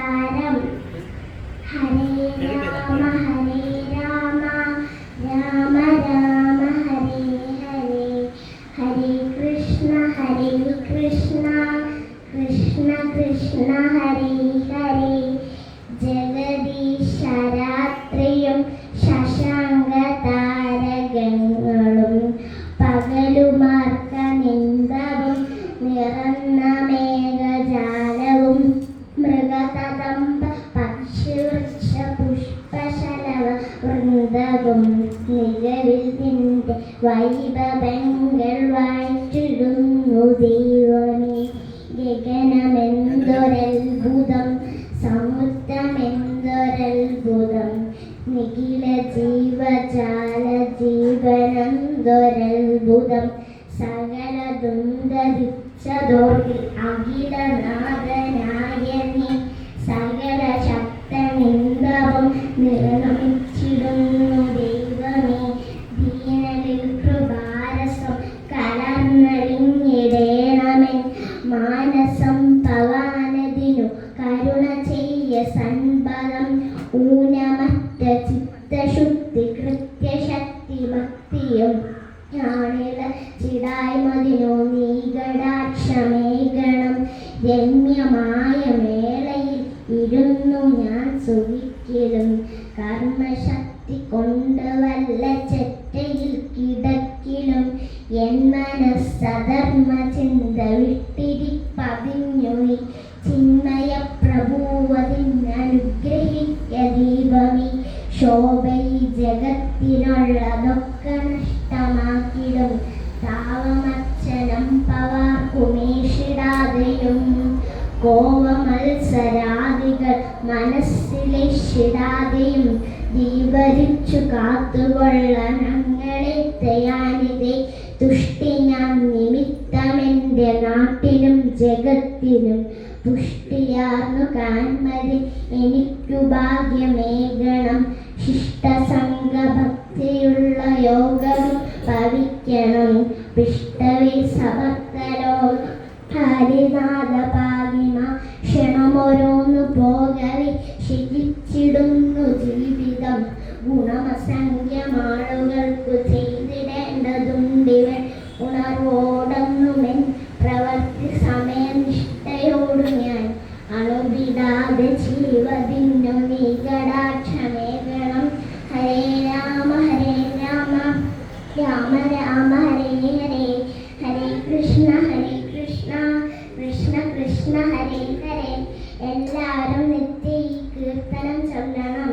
नमस्कारं हरे राम हरे राम राम राम हरे हरे हरे कृष्ण हरे कृष्ण कृष्ण कृष्ण हरे പുഷ്പശലവ വൃന്ദവും. നിലവിൽ നിന്റെ വൈഭവങ്ങൾ വായിച്ചിടുന്നു ദൈവമേ. ഗഗനമെന്തൊരത്ഭുതം സമുദ്രമെന്തൊരത്ഭുതം. നിഖില ജീവജാല ജീവനന്തൊരത്ഭുതം. സകല ധരിച്ചതോർത്തിൽ അഖിലനാഥനായ നീ സകല ശക്തനിന്ദവും ദൈവമേ ദീനലിൽ കൃപാരസം കലർന്നലിഞ്ഞിടേണമെൻ മാനസം പവാനതിനു കരുണ ചെയ്യ സൻപദം ഊനമറ്റ ചിത്തശുദ്ധി കൃത്യശക്തി ഭക്തിയും ഞാണില ചിടായ്മതിനു നീകടാക്ഷമേകണം രമ്യമായ മേളയിൽ ഇരുന്നു ഞാൻ സുഖിക്കലും കർമ്മശക്തി കൊണ്ട് വല്ല ചെറ്റയിൽ കിടക്കിലും എൻ മനസ്സധർമ്മ ചിന്ത വിട്ടിരിപ്പതിഞ്ഞു ചിന്മയ പ്രഭുവതിനനുഗ്രഹിക്ക ദീപമി. ശോഭയി ജഗത്തിനുള്ളതൊക്കെ നഷ്ടമാക്കിടും. താവമച്ചനം പവാർക്കുമേഷിടാതെയും കോവമത്സരാദികൾ ശിരാതയും ദീപരിച്ചു കാത്തുകൊള്ളാൻ ഞങ്ങളെ തയാനിതേ തുഷ്ടി ഞാൻ നിമിത്തമെന്റെ നാട്ടിലും ജഗത്തിലും പുഷ്ടിയാർന്നു കാൺമതി എനിക്കു ഭാഗ്യമേകണം. ശിഷ്ടസംഗഭക്തിയുള്ള യോഗം ഭവിക്കണം. പിഷ്ടവി സഭക്തരോ ഹരിനാഥ പോകവെ ശിഖിച്ചിടുന്നു ജീവിതം. ഗുണമസംഖ്യമാളുകൾക്കു ചെയ്തിടേണ്ടതുണ്ടിവൻ ഉണർവോടൊന്നുമെൻ പ്രവർത്തി സമയനിഷ്ഠയോടു ഞാൻ അണുവിടാതെ ജീവതിന്നു No.